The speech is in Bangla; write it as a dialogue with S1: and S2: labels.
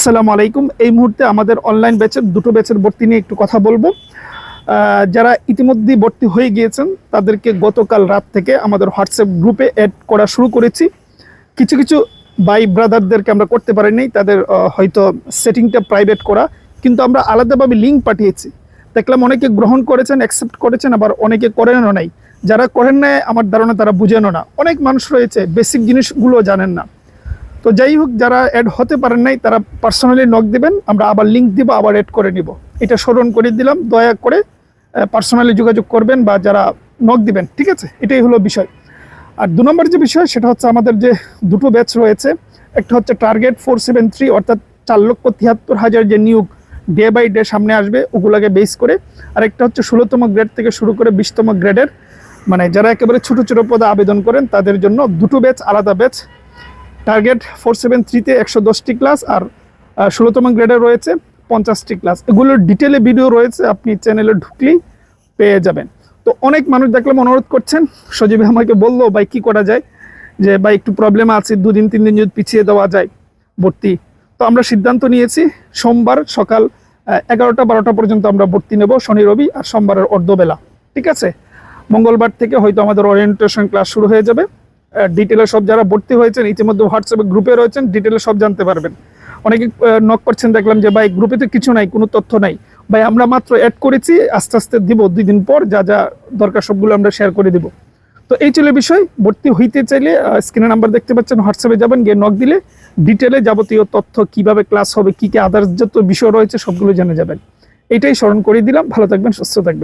S1: আসসালামু আলাইকুম। এই মুহূর্তে আমাদের অনলাইন ব্যাচের দুটো ব্যাচের ভর্তি নিয়ে একটু কথা বলব। যারা ইতিমধ্যেই ভর্তি হয়ে গিয়েছেন, তাদেরকে গতকাল রাত থেকে আমাদের হোয়াটসঅ্যাপ গ্রুপে অ্যাড করা শুরু করেছি। কিছু কিছু ভাই ব্রাদারদেরকে আমরা করতে পারিনি, তাদের হয়তো সেটিংটা প্রাইভেট করা। কিন্তু আমরা আলাদাভাবে লিঙ্ক পাঠিয়েছি। দেখলাম অনেকে গ্রহণ করেছেন অ্যাকসেপ্ট করেছেন, আবার অনেকে করেনও নাই। যারা করেন না আমার ধারণা তারা বুঝেনও না। অনেক মানুষ রয়েছে বেসিক জিনিসগুলো জানেন না। তো যাই হোক, যারা অ্যাড হতে পারেন নাই, তারা পার্সোনালি নক দিবেন। আমরা আবার লিঙ্ক দিব, আবার অ্যাড করে নিব। এটা স্মরণ করে দিলাম, দয়া করে পার্সোনালি যোগাযোগ করবেন বা যারা নক দিবেন, ঠিক আছে? এটাই হলো বিষয়। আর দু নম্বর যে বিষয়, সেটা হচ্ছে আমাদের যে দুটো ব্যাচ রয়েছে। একটা হচ্ছে টার্গেট ফোর সেভেন থ্রি অর্থাৎ চার লক্ষ তিয়াত্তর হাজার যে নিয়োগ ডে বাই ডে সামনে আসবে, ওগুলোকে বেস করে। আর একটা হচ্ছে ষোলোতম গ্রেড থেকে শুরু করে বিশতম গ্রেডের মানে যারা একেবারে ছোটো ছোটো পদে আবেদন করেন, তাদের জন্য দুটো ব্যাচ আলাদা ব্যাচ টার্গেট ফোর সেভেন থ্রিতে একশো দশটি ক্লাস আর ষোলোতম গ্রেডে রয়েছে পঞ্চাশটি ক্লাস এগুলোর ডিটেলে ভিডিও রয়েছে, আপনি চ্যানেলে ঢুকলেই পেয়ে যাবেন। তো অনেক মানুষ দেখলাম অনুরোধ করছেন, সজীব আমাকে বলল, ভাই, কী করা যায়? যে, ভাই, একটু প্রবলেম আছে, দুদিন তিন দিন যদি পিছিয়ে দেওয়া যায় ভর্তি। তো আমরা সিদ্ধান্ত নিয়েছি, সোমবার সকাল এগারোটা, বারোটা পর্যন্ত আমরা ভর্তি নেব শনি, রবি আর সোমবারের অর্ধবেলা। ঠিক আছে? মঙ্গলবার থেকে হয়তো আমাদের ওরিয়েন্টেশন ক্লাস শুরু হয়ে যাবে। ডিটেলে সব যারা ভর্তি হয়েছেন, ইতিমধ্যে হোয়াটসঅ্যাপে গ্রুপে রয়েছেন ডিটেলে সব জানতে পারবেন। অনেকে নক করছেন, দেখলাম যে, ভাই গ্রুপে তো কিছু নাই, কোনো তথ্য নাই। ভাই, আমরা মাত্র অ্যাড করেছি, আস্তে আস্তে দিব, দুই দিন পর যা যা দরকার সবগুলো আমরা শেয়ার করে দিব। তো এই ছিল বিষয়। ভর্তি হইতে চাইলে স্ক্রিনে নাম্বার দেখতে পাচ্ছেন হোয়াটসঅ্যাপে যাবেন, গিয়ে নক দিলে ডিটেলে যাবতীয় তথ্য, কীভাবে ক্লাস হবে, কি কী আদার্স যত বিষয় রয়েছে, সবগুলো জেনে যাবেন। এটাই স্মরণ করে দিলাম। ভালো থাকবেন, সুস্থ থাকবেন।